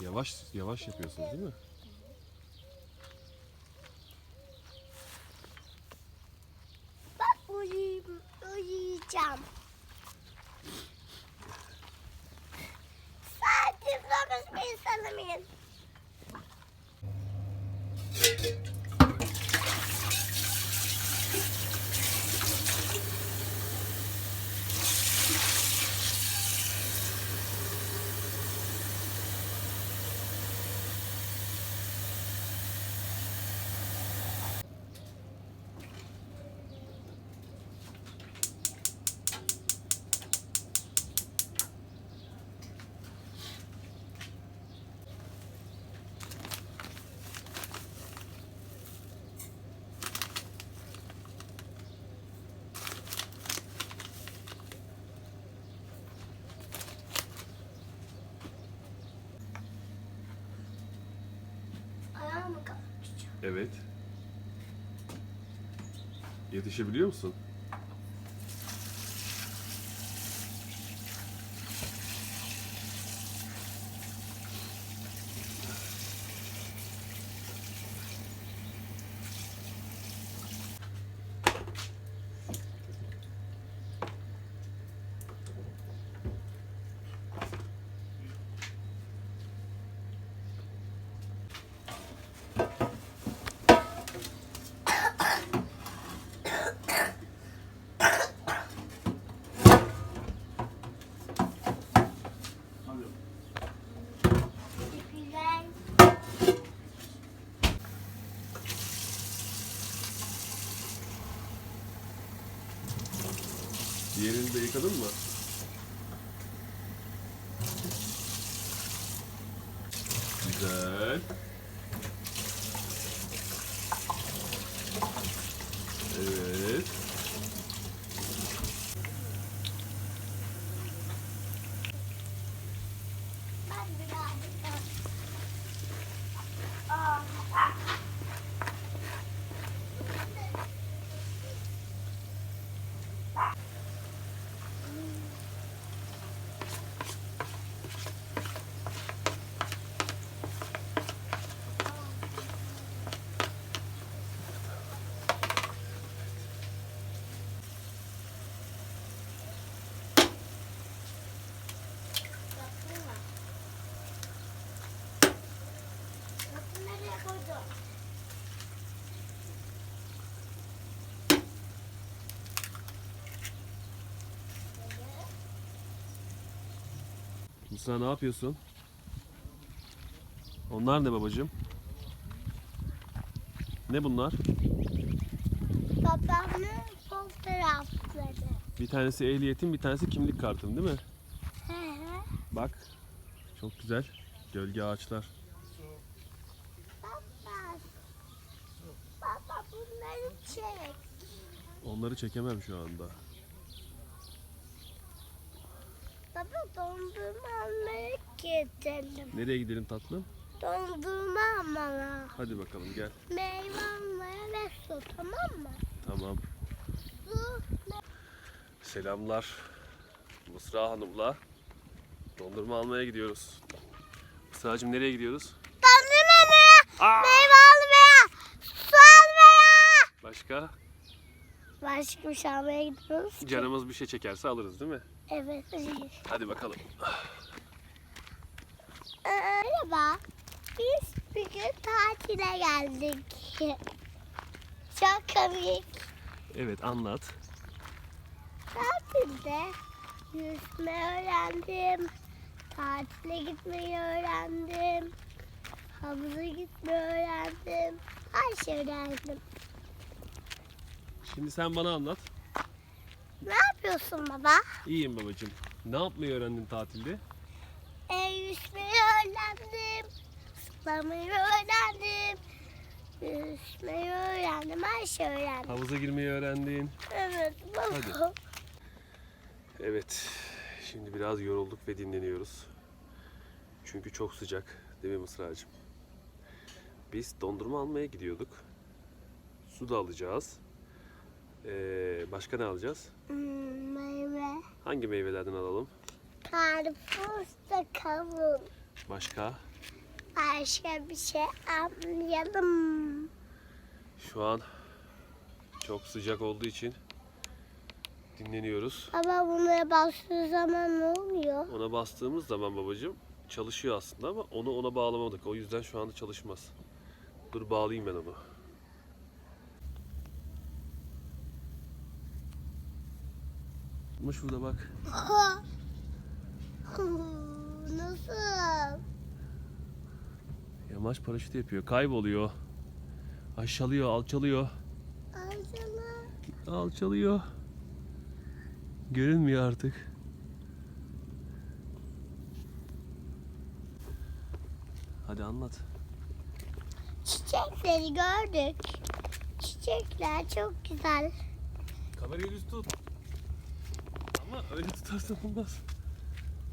Yavaş yavaş yapıyorsunuz değil mi? Bak uyuyayım, uyuyacağım. Saatim dokuz bin sanırım. Evet. Yetişebiliyor musun? Güzel. Diğerini de yıkadın mı? Güzel. Evet. Ben birazcık daha. Aa. Yaptın mı? Yaptın nereye koydun? Musa ne yapıyorsun? Onlar ne babacığım? Ne bunlar? Babamın fotoğrafları. Bir tanesi ehliyetin, bir tanesi kimlik kartın değil mi? Hı hı. Bak. Çok güzel. Gölge ağaçlar. Baba. Baba bunları çek. Onları çekemem şu anda. Baba dondurma almaya gidelim. Nereye gidelim tatlım? Dondurma almaya. Hadi bakalım gel. Meyve almaya ve su tamam mı? Tamam. Su. Selamlar. Mısra Hanım'la dondurma almaya gidiyoruz. Mısra'cığım nereye gidiyoruz? Dondurma mı? Aa! Meyve almaya. Su almaya. Başka? Başka bir şey almaya gidiyoruz. Canımız bir şey çekerse alırız değil mi? Evet. Hadi bakalım. Merhaba. Biz bir gün tatile geldik. Çok komik. Evet anlat. Tatilde yüzme öğrendim. Tatile gitmeyi öğrendim. Havuza gitmeyi öğrendim. Her şey öğrendim. Şimdi sen bana anlat. Yapıyorsun baba? İyiyim babacığım. Ne yapmayı öğrendin tatilde? E, yüzmeyi öğrendim. Sıklamayı öğrendim. Yüzmeyi öğrendim. Her şey öğrendim. Havuza girmeyi öğrendin. Evet baba. Hadi. Evet. Şimdi biraz yorulduk ve dinleniyoruz. Çünkü çok sıcak. Değil mi Mısra'cığım? Biz dondurma almaya gidiyorduk. Su da alacağız. Ee, başka ne alacağız? Hmm, meyve. Hangi meyvelerden alalım? Karpuz da kavun. Başka? Başka bir şey anlayalım. Şu an çok sıcak olduğu için dinleniyoruz. Ama buna bastığı zaman ne oluyor? Ona bastığımız zaman babacığım çalışıyor aslında ama onu ona bağlamadık. O yüzden şu anda çalışmaz. Dur bağlayayım ben onu. Ama şurada bak. Nasıl? Yamaç paraşütü yapıyor. Kayboluyor. Aşağılıyor, alçalıyor. Ağzına. Alçalıyor. Görünmüyor artık. Hadi anlat. Çiçekleri gördük. Çiçekler çok güzel. Kamerayı düz tut. Öyle tutarsan olmaz.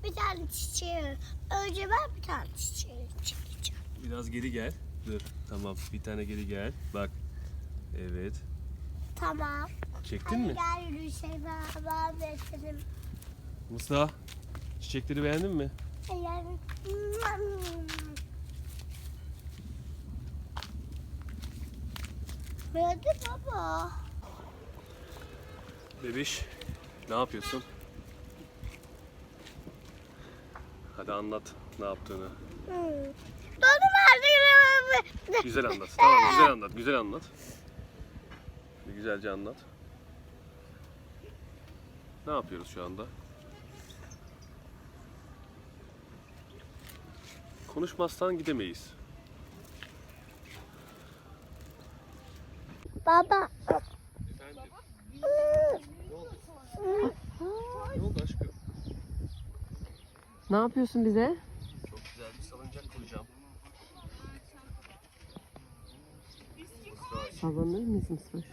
Bir tane çiçeği. Önce ben bir tane çiçeği çekeceğim. Biraz geri gel. Dur. Tamam. Bir tane geri gel. Bak. Evet. Tamam. Çektin Hadi mi? gel yürüyüşe devam edelim. Musa, çiçekleri beğendin mi? Yani... Hadi baba. Bebiş, ne yapıyorsun? Hadi anlat ne yaptığını. Donu verdi. Güzel anlat. Tamam güzel anlat. Güzel anlat. Bir güzelce anlat. Ne yapıyoruz şu anda? Konuşmazsan gidemeyiz. Baba. Efendim. Ne oldu aşkım? Ne yapıyorsun bize? Çok güzel bir salıncak kuracağım. Sallanır mıyız Mısır?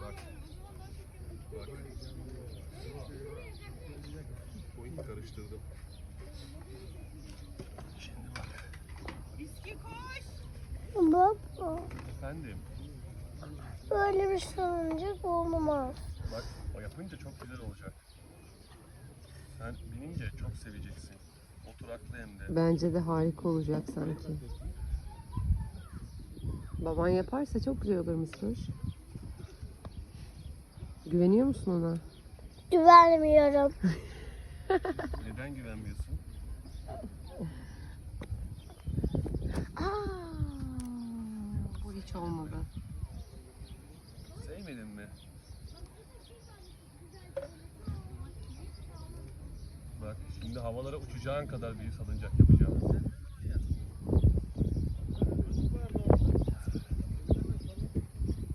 Bak. Bak. Oyun karıştırdım. Şimdi bak. Baba. Efendim. Böyle bir salıncak olmaz. Bak o yapınca çok güzel olacak. Sen binince çok seveceksin. Oturaklı hem de. Bence de harika olacak sanki. Baban yaparsa çok güzel olur Mısır. Güveniyor musun ona? Güvenmiyorum. Neden güvenmiyorsun? Aa, bu hiç olmadı. Sevmedin mi? Bak şimdi havalara uçacağın kadar bir salıncak yapacağım.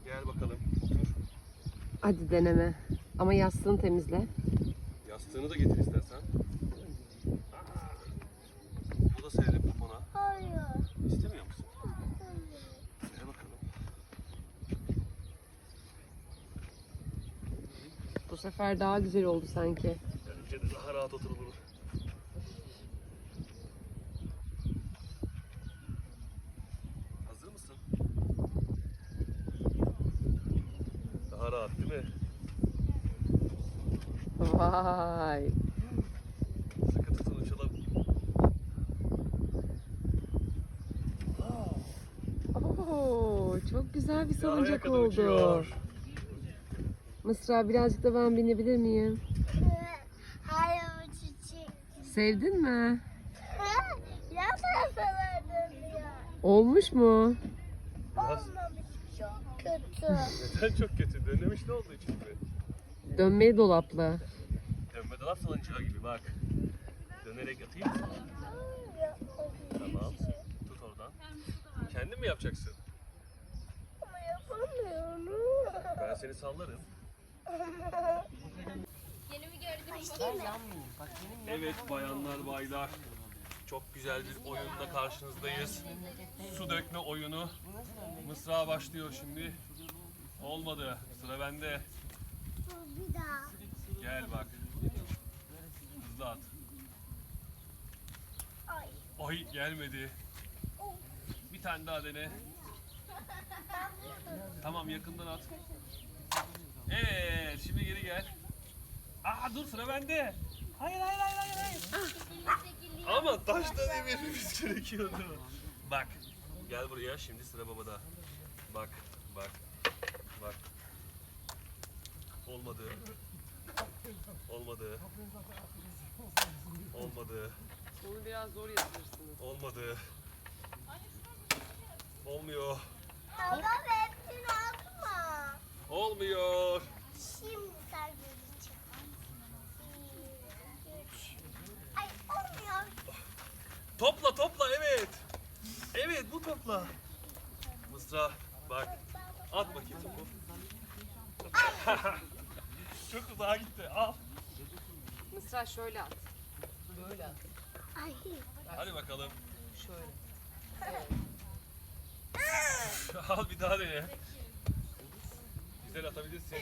Gel bakalım otur. Hadi deneme. Ama yastığını temizle. Yastığını da getir istersen. Aa, Bu da senin popona. Hayır. İstemiyor musun? Gel bakalım. Bu sefer daha güzel oldu sanki. Bence de daha rahat oturulur. Hazır mısın? Daha rahat değil mi? Vay. Sıkı tutun uçalım. Oo, çok güzel bir salıncak oldu. uçuyor. Mısra birazcık da ben binebilir miyim? Hayır çiçek. Sevdin mi? Yalan sana dönüyor. Olmuş mu? Olmamış. Çok kötü. Neden çok kötü? Dönemiş ne oldu içinde? Dönmeli dolaplı. Dolap salıncağı gibi bak. Dönerek atayım mı? Tamam. Tut oradan. Kendin mi yapacaksın? Ama yapamıyorum. Ben seni sallarım. Başlayayım mı? Evet bayanlar baylar. Çok güzel bir oyunla karşınızdayız. Su dökme oyunu. Mısra başlıyor şimdi. Olmadı. Sıra bende. Bir daha. Gel bak. Hızlı at. Ay. Ay gelmedi. Bir tane daha dene. Tamam yakından at. Evet şimdi geri gel. Aa dur sıra bende. Hayır hayır hayır hayır. hayır. Ama taşla devirmemiz gerekiyordu. Bak. Gel buraya. Şimdi sıra babada. Bak. Bak. Bak. Olmadı. Olmadı. Olmadı. Onu biraz zor yapıyorsunuz. Olmadı. Olmuyor. Baba hepsini atma. Olmuyor. Şimdi sen göreceksin. Üç. Ay olmuyor. Topla topla evet. Evet bu topla. Mısra bak. At bakayım topu. Çok uzağa gitti. Al. Mısra şöyle at. Böyle at. Ay. Hadi bakalım. Şöyle. Al bir daha dene. Güzel atabilirsin.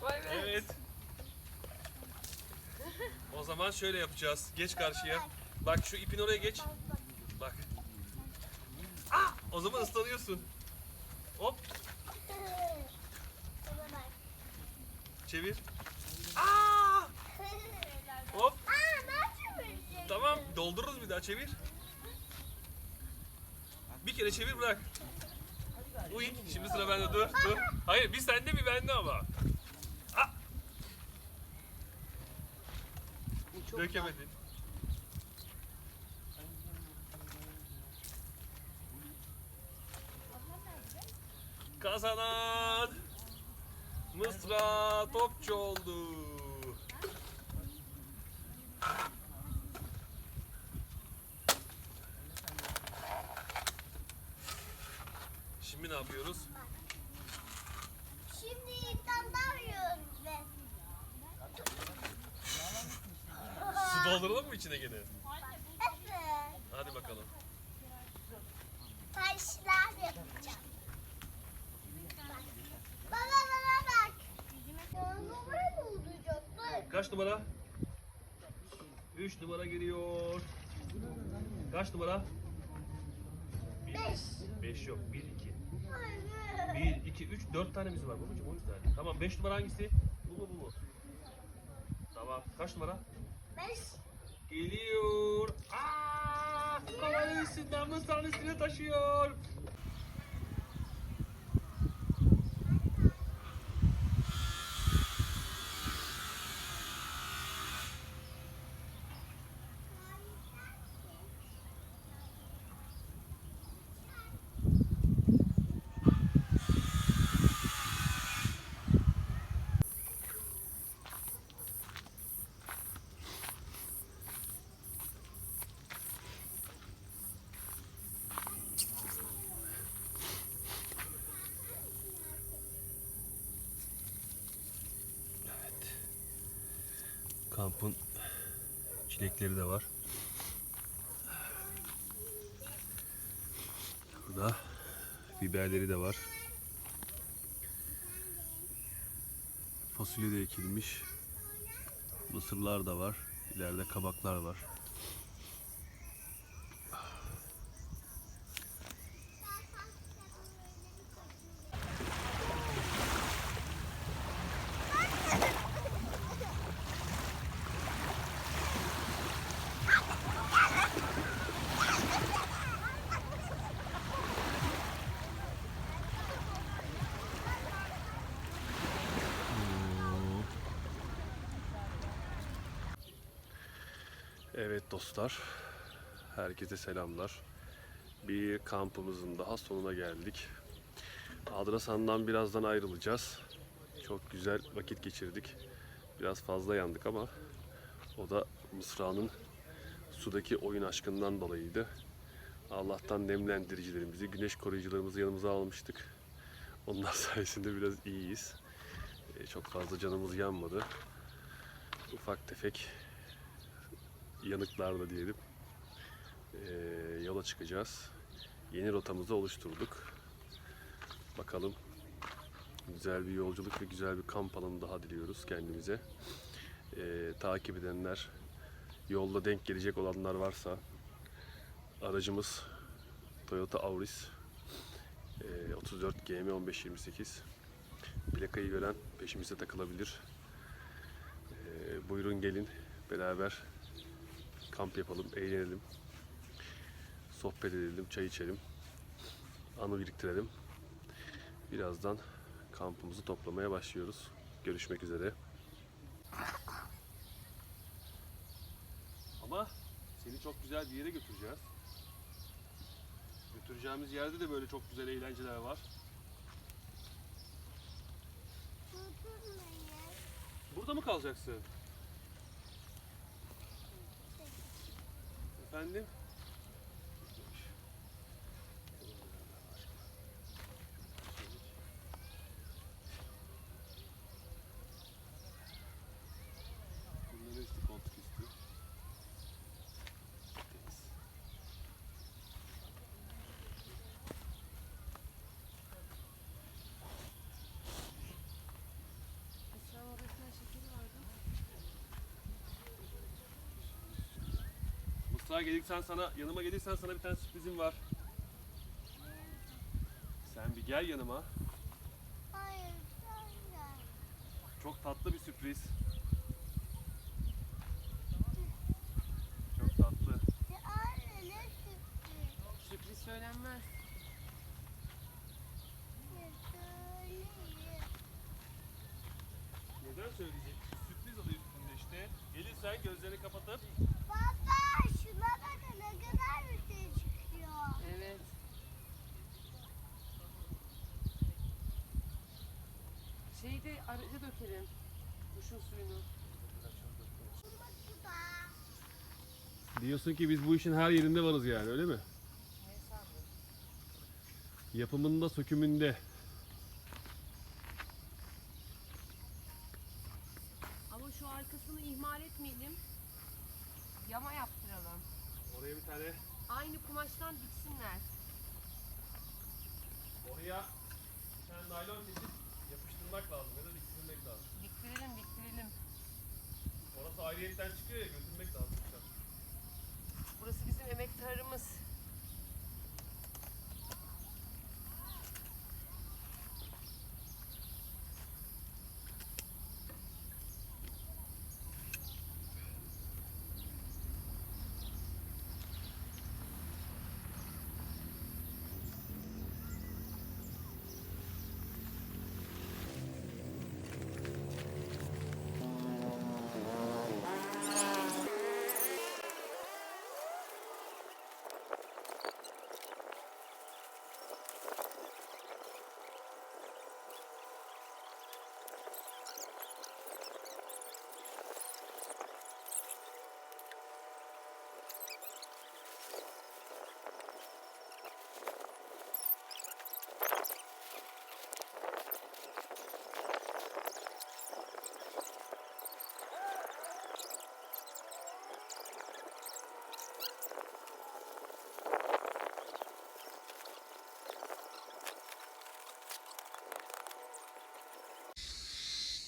Vay be. Evet. O zaman şöyle yapacağız. Geç karşıya. Bak şu ipin oraya geç. Bak. Ah! O zaman ıslanıyorsun. Hop Baba bak. Çevir. Aa! Hop Aa tamam doldururuz bir daha çevir. Bir kere çevir bırak. Uy şimdi sıra bende dur dur. Hayır bir sende bir bende ama. Bu çok Dökemedin. Kazanan Mısra Topçu oldu. Şimdi ne yapıyoruz? Şimdi ilkten davranıyoruz biz. Su dolduralım mı içine gene? Evet. Hadi bakalım. Taşlar yapacağım. Bak. Baba baba bak. Yolunu böyle olacak. Bak. Kaç numara? 3 numara geliyor. Kaç numara? Beş. 5 yok. 1 2. Hayır. 1 2 3 4 tanemiz var babacığım o yüzden. Tamam 5 numara hangisi? Bu mu bu mu? Tamam. Kaç numara? Beş. Geliyor. Aa! Kovanın üstünden mısranın üstüne taşıyor. Kampın çilekleri de var. Burada biberleri de var. Fasulye de ekilmiş. Mısırlar da var. İleride kabaklar var. Evet dostlar, herkese selamlar. Bir kampımızın daha sonuna geldik. Adrasan'dan birazdan ayrılacağız. Çok güzel vakit geçirdik. Biraz fazla yandık ama o da Mısra'nın sudaki oyun aşkından dolayıydı. Allah'tan nemlendiricilerimizi, güneş koruyucularımızı yanımıza almıştık. Onlar sayesinde biraz iyiyiz. Ee, Çok fazla canımız yanmadı. Ufak tefek yanıklarla diyelim eee, yola çıkacağız. Yeni rotamızı oluşturduk. Bakalım güzel bir yolculuk ve güzel bir kamp alanı daha diliyoruz kendimize. Eee, takip edenler, yolda denk gelecek olanlar varsa aracımız Toyota Auris eee, 34 GM 1528 plakayı gören peşimize takılabilir. Ee, buyurun gelin beraber kamp yapalım, eğlenelim. Sohbet edelim, çay içelim. Anı biriktirelim. Birazdan kampımızı toplamaya başlıyoruz. Görüşmek üzere. Ama seni çok güzel bir yere götüreceğiz. Götüreceğimiz yerde de böyle çok güzel eğlenceler var. Burada mı kalacaksın? Efendim? Mısra gelirsen sana, yanıma gelirsen sana bir tane sürprizim var. Sen bir gel yanıma. Hayır, sen gel. Çok tatlı bir sürpriz. Çok tatlı. Ya Anne ne sürpriz? Sürpriz söylenmez. Ne söyleyeyim? Neden söyleyecek? Sürpriz adı üstünde işte. Gelirsen gözlerini kapatıp Baba şuna bakın ne kadar bir şey çıkıyor. Evet. Şeyi de araca dökelim. Kuşun suyunu. Diyorsun ki biz bu işin her yerinde varız yani öyle mi? Yapımında, sökümünde. Ama şu arkasını ihmal etmeyelim. Yama yaptıralım. Oraya bir tane, Aynı kumaştan diksinler. oraya bir tane naylon kesip yapıştırmak lazım ya da diktirmek lazım. Diktirelim diktirelim. Orası ayrıyetten çıkıyor ya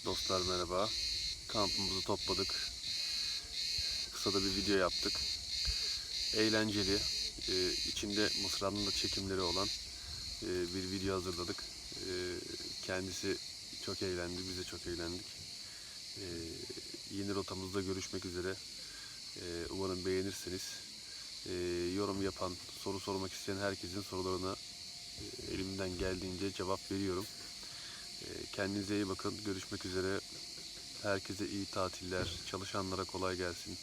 Dostlar merhaba. Kampımızı topladık. Kısa da bir video yaptık. Eğlenceli, e, içinde Mısra'nın da çekimleri olan e, bir video hazırladık. E, kendisi çok eğlendi, biz de çok eğlendik. E, yeni rotamızda görüşmek üzere. E, umarım beğenirsiniz. E, yorum yapan, soru sormak isteyen herkesin sorularına e, elimden geldiğince cevap veriyorum. E, Kendinize iyi bakın. Görüşmek üzere. Herkese iyi tatiller. Çalışanlara kolay gelsin.